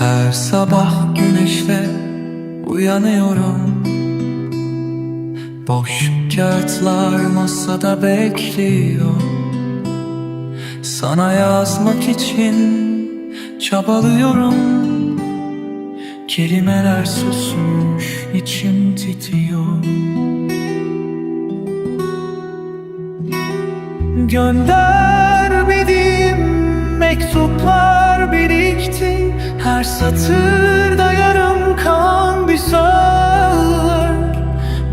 Her sabah güneşle uyanıyorum. Boş kağıtlar masada bekliyor. Sana yazmak için çabalıyorum. Kelimeler susmuş içim titriyor. Gönder Her satırda yarım kalan bir söz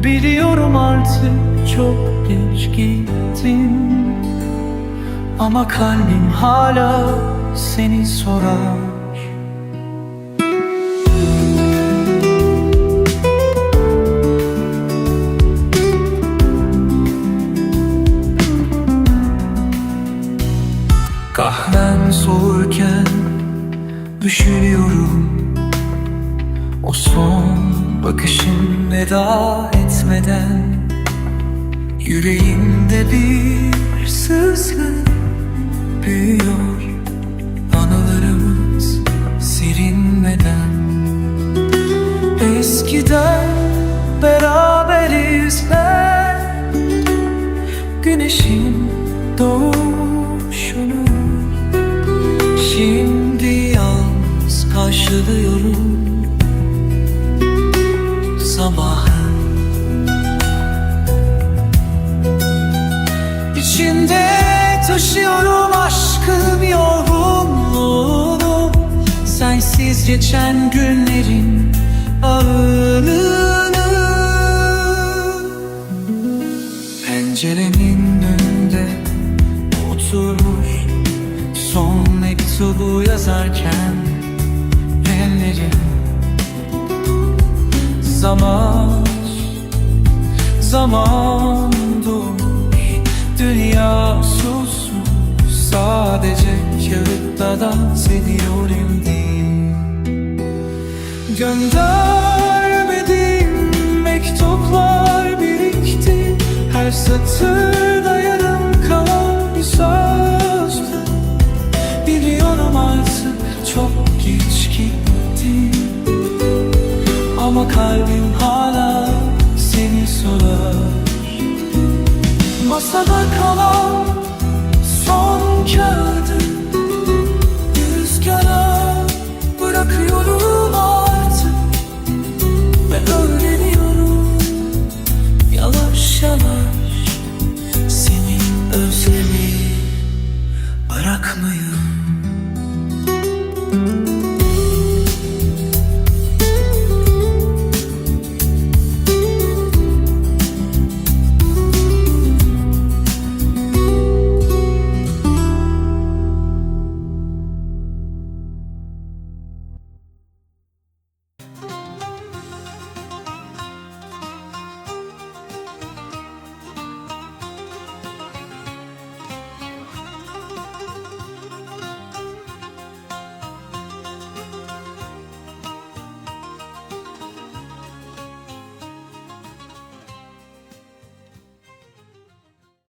Biliyorum artık çok geç gittim Ama kalbim hala seni sorar. Kahven soğurken düşünüyorum. O son bakışın veda etmeden Yüreğimde bir sızı büyüyor. Anılarımız silinmeden Eskiden beraberiz ben. Güneşin doğuşunu yalnız karşılıyorum Sabahı. İçimde taşıyorum aşkım yorgunluğunu. Sensiz geçen günlerin ağırlığını. Pencerenin önünde oturmuş Son mektubu yazarken Zaman, zaman durmuş Dünya susmuş. Sadece kağıtta dans ediyorum değil Göndermediğim mektuplar birikti. Her satırda yarım kalan bir sözdü Biliyorum artık çok geç gitti Ama kalbim hala seni sorar. Masada kalan son kağıdı